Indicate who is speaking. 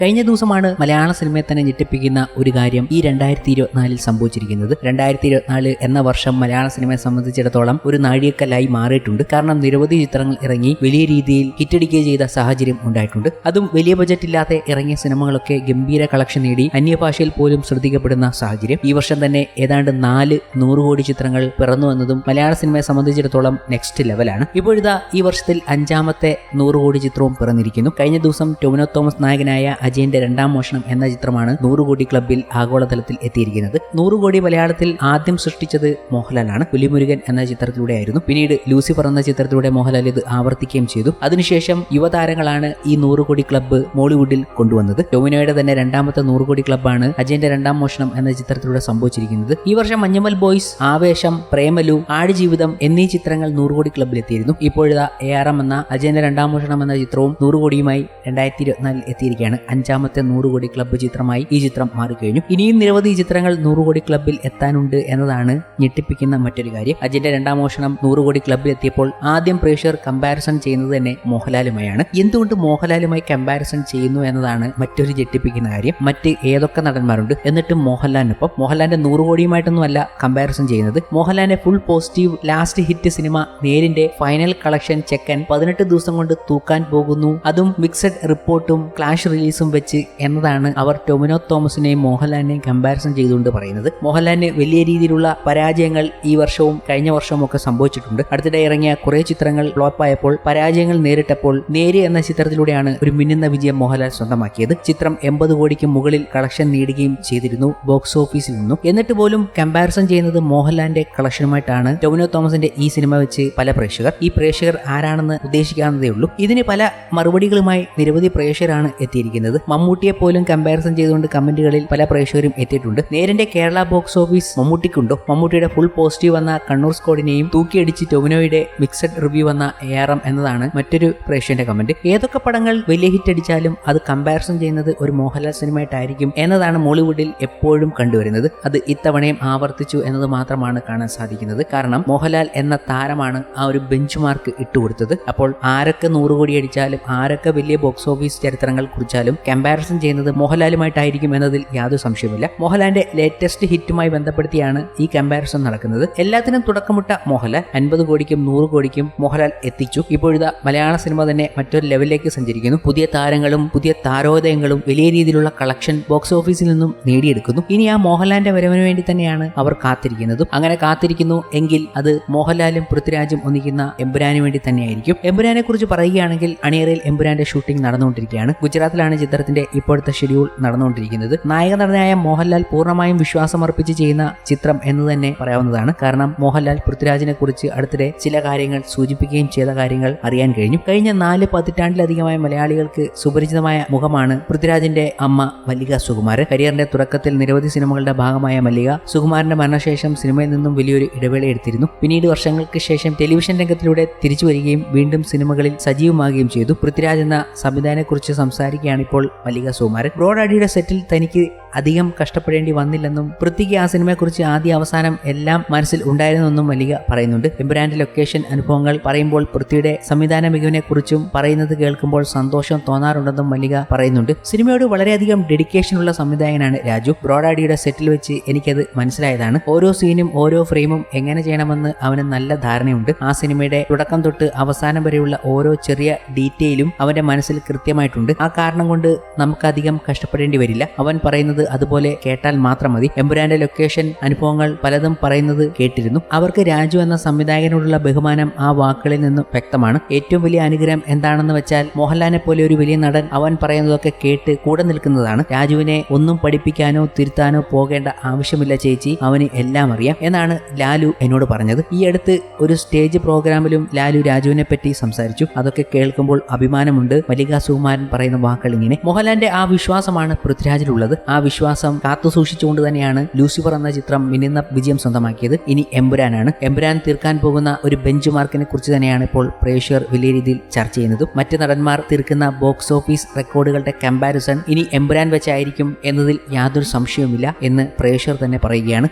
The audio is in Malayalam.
Speaker 1: കഴിഞ്ഞ ദിവസമാണ് മലയാള സിനിമയെ തന്നെ ഞെട്ടിപ്പിക്കുന്ന ഒരു കാര്യം ഈ രണ്ടായിരത്തി ഇരുപത്തിനാലിൽ സംഭവിച്ചിരിക്കുന്നത്. രണ്ടായിരത്തി ഇരുപത്തിനാല് എന്ന വർഷം മലയാള സിനിമയെ സംബന്ധിച്ചിടത്തോളം ഒരു നാഴികക്കല്ലായി മാറിയിട്ടുണ്ട്. കാരണം നിരവധി ചിത്രങ്ങൾ ഇറങ്ങി വലിയ രീതിയിൽ ഹിറ്റടിക്കുക ചെയ്ത സാഹചര്യം ഉണ്ടായിട്ടുണ്ട്. അതും വലിയ ബജറ്റ് ഇല്ലാതെ ഇറങ്ങിയ സിനിമകളൊക്കെ ഗംഭീര കളക്ഷൻ നേടി അന്യഭാഷയിൽ പോലും ശ്രദ്ധിക്കപ്പെടുന്ന സാഹചര്യം. ഈ വർഷം തന്നെ ഏതാണ്ട് നാല് നൂറ് കോടി ചിത്രങ്ങൾ പിറന്നു എന്നതും മലയാള സിനിമയെ സംബന്ധിച്ചിടത്തോളം നെക്സ്റ്റ് ലെവലാണ് ഇപ്പോഴിതാ ഈ വർഷത്തിൽ അഞ്ചാമത്തെ നൂറ് കോടി ചിത്രവും പിറന്നിരിക്കുന്നു. കഴിഞ്ഞ ദിവസം ടൊമിനോ തോമസ് നായകനായ അജയന്റെ രണ്ടാം മോഷണം എന്ന ചിത്രമാണ് നൂറ് കോടി ക്ലബിൽ ആഗോളതലത്തിൽ എത്തിയിരിക്കുന്നത്. നൂറ് കോടി മലയാളത്തിൽ ആദ്യം സൃഷ്ടിച്ചത് മോഹൻലാലാണ്. പുലിമുരുകൻ എന്ന ചിത്രത്തിലൂടെയായിരുന്നു. പിന്നീട് ലൂസിഫർ എന്ന ചിത്രത്തിലൂടെ മോഹൻലാൽ ഇത് ആവർത്തിക്കുകയും ചെയ്തു. അതിനുശേഷം യുവതാരങ്ങളാണ് ഈ നൂറ് കോടി ക്ലബ്ബ് മോളിവുഡിൽ കൊണ്ടുവന്നത്. ടൊമിനോയുടെ തന്നെ രണ്ടാമത്തെ നൂറ് കോടി ക്ലബ്ബാണ് അജയന്റെ രണ്ടാം മോഷണം എന്ന ചിത്രത്തിലൂടെ സംഭവിച്ചിരിക്കുന്നത്. ഈ വർഷം മഞ്ഞമ്മൽ ബോയ്സ് ആവേശം പ്രേമലു ആടുജീവിതം എന്നീ ചിത്രങ്ങൾ നൂറ് കോടി ക്ലബ്ബിൽ എത്തിയിരുന്നു ഇപ്പോഴിതാ എ ആർ എം എന്ന അജയന്റെ രണ്ടാം മോഷണം എന്ന ചിത്രവും നൂറ് കോടിയുമായി രണ്ടായിരത്തി ഇരുപത്തിനാലിൽ എത്തിയിരിക്കുകയാണ്. അഞ്ചാമത്തെ നൂറ് കോടി ക്ലബ്ബ് ചിത്രമായി ഈ ചിത്രം മാറിക്കഴിഞ്ഞു. ഇനിയും നിരവധി ചിത്രങ്ങൾ നൂറ് കോടി ക്ലബ്ബിൽ എത്താനുണ്ട് എന്നതാണ് ഞെട്ടിപ്പിക്കുന്ന മറ്റൊരു കാര്യം. അജിന്റെ രണ്ടാം മോഷണം നൂറ് കോടി ക്ലബ്ബിൽ എത്തിയപ്പോൾ ആദ്യം പ്രേക്ഷകർ കമ്പാരിസൺ ചെയ്യുന്നത് തന്നെ മോഹൻലാലുമായാണ്. എന്തുകൊണ്ട് മോഹൻലാലുമായി കമ്പാരിസൺ ചെയ്യുന്നു എന്നതാണ് മറ്റൊരു ഞെട്ടിപ്പിക്കുന്ന കാര്യം. മറ്റ് ഏതൊക്കെ നടന്മാരുണ്ട്? എന്നിട്ടും മോഹൻലാലിനൊപ്പം. മോഹൻലാലിന്റെ നൂറ് കോടിയുമായിട്ടൊന്നുമല്ല കമ്പാരിസൺ ചെയ്യുന്നത്. മോഹൻലാലിന്റെ full positive last hit cinema നേരിന്റെ ഫൈനൽ കളക്ഷൻ ചെക്കൻ പതിനെട്ട് ദിവസം കൊണ്ട് തൂക്കാൻ പോകുന്നു. അതും മിക്സഡ് റിപ്പോർട്ടും ക്ലാഷ് റിലീസും വെച്ച് എന്നതാണ് അവർ ടൊമിനോ തോമസിനെയും മോഹൻലാലിനെയും കമ്പാരിസൺ ചെയ്തുകൊണ്ട് പറയുന്നത്. മോഹൻലാലിന് വലിയ രീതിയിലുള്ള പരാജയങ്ങൾ ഈ വർഷവും കഴിഞ്ഞ വർഷവും ഒക്കെ സംഭവിച്ചിട്ടുണ്ട്. അടുത്തിടെ ഇറങ്ങിയ കുറേ ചിത്രങ്ങൾ ഫ്ലോപ്പായപ്പോൾ പരാജയങ്ങൾ നേരിട്ടപ്പോൾ നേര് എന്ന ചിത്രത്തിലൂടെയാണ് ഒരു മിന്നുന്ന വിജയം മോഹൻലാൽ സ്വന്തമാക്കിയത്. ചിത്രം എൺപത് കോടിക്ക് മുകളിൽ കളക്ഷൻ നേടുകയും ചെയ്തിരുന്നു ബോക്സ് ഓഫീസിൽ നിന്നും. എന്നിട്ട് പോലും കമ്പാരിസൺ ചെയ്യുന്നത് മോഹൻലാലിന്റെ കളക്ഷനുമായിട്ടാണ് ടൊമിനോ തോമസിന്റെ ഈ സിനിമ വെച്ച് പല പ്രേക്ഷകർ. ഈ പ്രേക്ഷകർ ആരാണെന്ന് ഉദ്ദേശിക്കാവുന്നതേ ഉള്ളൂ. ഇതിന് പല മറുപടികളുമായി നിരവധി പ്രേക്ഷകരാണ് എത്തിയിരിക്കുന്നത്. മമ്മൂട്ടിയെ പോലും കമ്പാരിസൺ ചെയ്തുകൊണ്ട് കമന്റുകളിൽ പല പ്രേക്ഷകരും എത്തിയിട്ടുണ്ട്. നേരിന്റെ കേരള ബോക്സ് ഓഫീസ് മമ്മൂട്ടിക്കുണ്ടോ? മമ്മൂട്ടിയുടെ ഫുൾ പോസിറ്റീവ് വന്ന കണ്ണൂർ സ്കോഡിനെയും തൂക്കിയടിച്ച് ടൊമിനോയുടെ മിക്സഡ് റിവ്യൂ വന്ന എ ആർ എം എന്നതാണ് മറ്റൊരു പ്രേക്ഷകന്റെ കമന്റ് ഏതൊക്കെ പടങ്ങൾ വലിയ ഹിറ്റ് അടിച്ചാലും അത് കമ്പാരിസൺ ചെയ്യുന്നത് ഒരു മോഹൻലാൽ സിനിമയായിട്ടായിരിക്കും എന്നതാണ് മോളിവുഡിൽ എപ്പോഴും കണ്ടുവരുന്നത്. അത് ഇത്തവണയും ആവർത്തിച്ചു എന്നത് മാത്രമാണ് കാണാൻ സാധിക്കുന്നത്. കാരണം മോഹൻലാൽ എന്ന താരമാണ് ആ ഒരു ബെഞ്ച് മാർക്ക് ഇട്ടുകൊടുത്തത്. അപ്പോൾ ആരൊക്കെ നൂറ് കോടി അടിച്ചാലും ആരൊക്കെ വലിയ ബോക്സ് ഓഫീസ് ചരിത്രങ്ങൾ കുറിച്ചാലും കമ്പാരിസൺ ചെയ്യുന്നത് മോഹൻലാലുമായിട്ടായിരിക്കും എന്നതിൽ യാതൊരു സംശയമില്ല മോഹൻലാലിന്റെ ലേറ്റസ്റ്റ് ഹിറ്റുമായി ബന്ധപ്പെടുത്തിയാണ് ഈ കമ്പാരിസൺ നടക്കുന്നത്. എല്ലാത്തിനും തുടക്കമിട്ട മോഹൻലാൽ അൻപത് കോടിക്കും നൂറ് കോടിക്കും മോഹൻലാൽ എത്തിച്ചു. ഇപ്പോഴത്തെ മലയാള സിനിമ തന്നെ മറ്റൊരു ലെവലിലേക്ക് സഞ്ചരിക്കുന്നു. പുതിയ താരങ്ങളും പുതിയ താരോദയങ്ങളും വലിയ രീതിയിലുള്ള കളക്ഷൻ ബോക്സ് ഓഫീസിൽ നിന്നും നേടിയെടുക്കുന്നു. ഇനി ആ മോഹൻലാലിന്റെ വരവിന് വേണ്ടി തന്നെയാണ് അവർ കാത്തിരിക്കുന്നത്. അങ്ങനെ കാത്തിരിക്കുന്നു എങ്കിൽ അത് മോഹൻലാലും പൃഥ്വിരാജും ഒന്നിക്കുന്ന എമ്പുരാന് വേണ്ടി തന്നെയായിരിക്കും. എമ്പുരാനെ കുറിച്ച് പറയുകയാണെങ്കിൽ അണിയറയിൽ എമ്പുരാന്റെ ഷൂട്ടിംഗ് നടന്നുകൊണ്ടിരിക്കുകയാണ്. ഗുജറാത്തിലാണ് ചിത്രത്തിന്റെ ഇപ്പോഴത്തെ ഷെഡ്യൂൾ നടന്നുകൊണ്ടിരിക്കുന്നത്. നായക നടനായ മോഹൻലാൽ പൂർണമായും വിശ്വാസമർപ്പിച്ച് ചെയ്യുന്ന ചിത്രം എന്ന് തന്നെ പറയാവുന്നതാണ്. കാരണം മോഹൻലാൽ പൃഥ്വിരാജിനെ കുറിച്ച് അടുത്തിടെ ചില കാര്യങ്ങൾ സൂചിപ്പിക്കുകയും ചെയ്ത കാര്യങ്ങൾ അറിയാൻ കഴിഞ്ഞു. കഴിഞ്ഞ നാല് പതിറ്റാണ്ടിലധികമായ മലയാളികൾക്ക് സുപരിചിതമായ മുഖമാണ് പൃഥ്വിരാജിന്റെ അമ്മ മല്ലിക സുകുമാരൻ. കരിയറിന്റെ തുടക്കത്തിൽ നിരവധി സിനിമകളുടെ ഭാഗമായ മല്ലിക സുകുമാരന്റെ മരണശേഷം സിനിമയിൽ നിന്നും വലിയൊരു ഇടവേള എടുത്തിരുന്നു. പിന്നീട് വർഷങ്ങൾക്ക് ശേഷം ടെലിവിഷൻ രംഗത്തിലൂടെ തിരിച്ചു വരികയും വീണ്ടും സിനിമകളിൽ സജീവമാകുകയും ചെയ്തു. പൃഥ്വിരാജ് എന്ന സംവിധാനത്തെക്കുറിച്ച് സംസാരിക്കുകയാണ് ഇപ്പോൾ മല്ലിക സുകുമാരൻ. ബ്രോഡ് അടിയുടെ സെറ്റിൽ തനിക്ക് അധികം കഷ്ടപ്പെടേണ്ടി വന്നില്ലെന്നും പൃഥ്വിക്ക് ആ സിനിമയെക്കുറിച്ച് ആദ്യ അവസാനം എല്ലാം മനസ്സിൽ ഉണ്ടായിരുന്നെന്നും മല്ലിക പറയുന്നുണ്ട്. എംബ്രാൻഡ് ലൊക്കേഷൻ അനുഭവങ്ങൾ പറയുമ്പോൾ പൃഥ്വിയുടെ സംവിധാന മികവിനെക്കുറിച്ചും പറയുന്നത് കേൾക്കുമ്പോൾ സന്തോഷം തോന്നാറുണ്ടെന്നും മല്ലിക പറയുന്നുണ്ട്. സിനിമയോട് വളരെയധികം ഡെഡിക്കേഷൻ ഉള്ള സംവിധായകനാണ് രാജു. ബ്രോഡാഡിയുടെ സെറ്റിൽ വെച്ച് എനിക്കത് മനസ്സിലായതാണ്. ഓരോ സീനും ഓരോ ഫ്രെയിമും എങ്ങനെ ചെയ്യണമെന്ന് അവന് നല്ല ധാരണയുണ്ട്. ആ സിനിമയുടെ തുടക്കം തൊട്ട് അവസാനം വരെയുള്ള ഓരോ ചെറിയ ഡീറ്റെയിലും അവന്റെ മനസ്സിൽ കൃത്യമായിട്ടുണ്ട്. ആ കാരണം കൊണ്ട് നമുക്കധികം കഷ്ടപ്പെടേണ്ടി വരില്ല. അവൻ പറയുന്നത് അതുപോലെ കേട്ടാൽ മാത്രം മതി. എമ്പുരാന്റെ ലൊക്കേഷൻ അനുഭവങ്ങൾ പലതും പറയുന്നത് കേട്ടിരുന്നു. അവർക്ക് രാജു എന്ന സംവിധായകനോടുള്ള ബഹുമാനം ആ വാക്കുകളിൽ നിന്നും വ്യക്തമാണ്. ഏറ്റവും വലിയ അനുഗ്രഹം എന്താണെന്ന് വെച്ചാൽ മോഹൻലാലിനെ പോലെ ഒരു വലിയ നടൻ അവൻ പറയുന്നതൊക്കെ കേട്ട് കൂടെ നിൽക്കുന്നതാണ്. രാജുവിനെ ഒന്നും പഠിപ്പിക്കാനോ തിരുത്താനോ പോകേണ്ട ആവശ്യമില്ല ചേച്ചി. അവന് എല്ലാം അറിയാം എന്നാണ് ലാലു എന്നോട് പറഞ്ഞത്. ഈ അടുത്ത് ഒരു സ്റ്റേജ് പ്രോഗ്രാമിലും ലാലു രാജുവിനെ പറ്റി സംസാരിച്ചു. അതൊക്കെ കേൾക്കുമ്പോൾ അഭിമാനമുണ്ട്. മല്ലിക സുകുമാരൻ പറയുന്ന വാക്കുകൾ ഇങ്ങനെ. മോഹൻലാലിന്റെ ആ വിശ്വാസമാണ് പൃഥ്വിരാജിലുള്ളത് ആ വിശ്വാസം കാത്തു സൂക്ഷിച്ചുകൊണ്ട് തന്നെയാണ് ലൂസിഫർ എന്ന ചിത്രം മിന്നുന്ന വിജയം സ്വന്തമാക്കിയത്. ഇനി എമ്പുരാനാണ്. എമ്പുരാൻ തീർക്കാൻ പോകുന്ന ഒരു ബെഞ്ച് മാർക്കിനെ കുറിച്ച് തന്നെയാണ് ഇപ്പോൾ പ്രേക്ഷകർ വലിയ രീതിയിൽ ചർച്ച ചെയ്യുന്നതും. മറ്റ് നടന്മാർ തീർക്കുന്ന ബോക്സ് ഓഫീസ് റെക്കോർഡുകളുടെ കമ്പാരിസൺ ഇനി എമ്പുരാൻ വെച്ചായിരിക്കും എന്നതിൽ യാതൊരു സംശയവുമില്ല എന്ന് പ്രേക്ഷകർ തന്നെ പറയുകയാണ്.